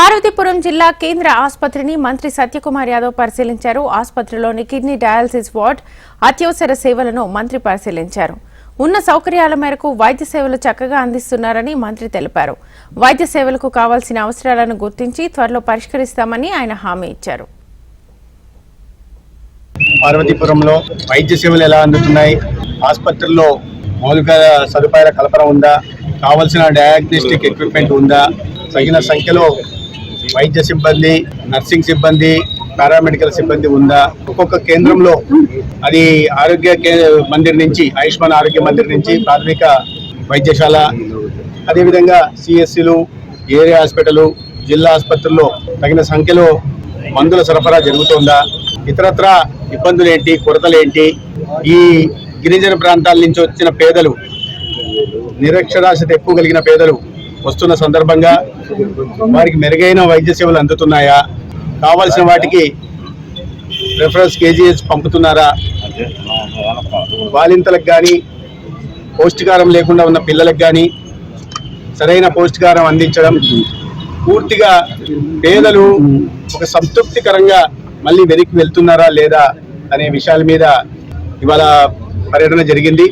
పార్వతీపురం జిల్లా కేంద్ర ఆసుపత్రిని మంత్రి సత్యకుమార్ యాదవ్ పరిశీలించారు. ఆసుపత్రిలోని కిడ్నీ డయాలసిస్ వార్డ్ అత్యవసర సేవలను మంత్రి పరిశీలించారు. ఉన్న సౌకర్యాల మేరకు వైద్య సేవలు చక్కగా అందిస్తున్నారని మంత్రి తెలిపారు. వైద్య సేవలకు కావాల్సిన అవసరాలను గుర్తించి త్వరలో పరిష్కరిస్తామని ఆయన హామీ ఇచ్చారు. పార్వతీపురంలో వైద్య సేవలు ఎలా అందుతున్నాయి? ఆసుపత్రుల్లో మౌలిక సదుపాయాల కల్పన ఉందా? కావలసిన డయాగ్నోస్టిక్ ఎక్విప్మెంట్ ఉందా? తగిన సంఖ్యలో వైద్య సిబ్బంది నర్సింగ్ సిబ్బంది పారామెడికల్ సిబ్బంది ఉందా? ఒక్కొక్క కేంద్రంలో అది ఆరోగ్య మందిర్ నుంచి ఆయుష్మాన్ ఆరోగ్య మందిర్ నుంచి ప్రాథమిక వైద్యశాల అదేవిధంగా సిఎస్సీలు ఏరియా హాస్పిటల్ జిల్లా ఆసుపత్రుల్లో తగిన సంఖ్యలో మందుల సరఫరా జరుగుతోందా? ఇతరత్ర ఇబ్బందులు ఏంటి ఈ గిరిజన ప్రాంతాల నుంచి వచ్చిన పేదలు నిరక్షరాస్యత ఎక్కువ కలిగిన పేదలు వస్తున్న సందర్భంగా వారికి మెరుగైన వైద్య సేవలు అందుతున్నాయా? కావాల్సిన వాటికి రెఫరెన్స్ కేజీఎస్ పంపుతున్నారా? బాలింతలకు కానీ పౌష్టికారం లేకుండా ఉన్న పిల్లలకు కానీ సరైన పౌష్టికారం అందించడం పూర్తిగా పేదలు ఒక సంతృప్తికరంగా మళ్ళీ వెనక్కి వెళ్తున్నారా లేదా అనే విషయాల మీద ఇవాళ పర్యటన జరిగింది.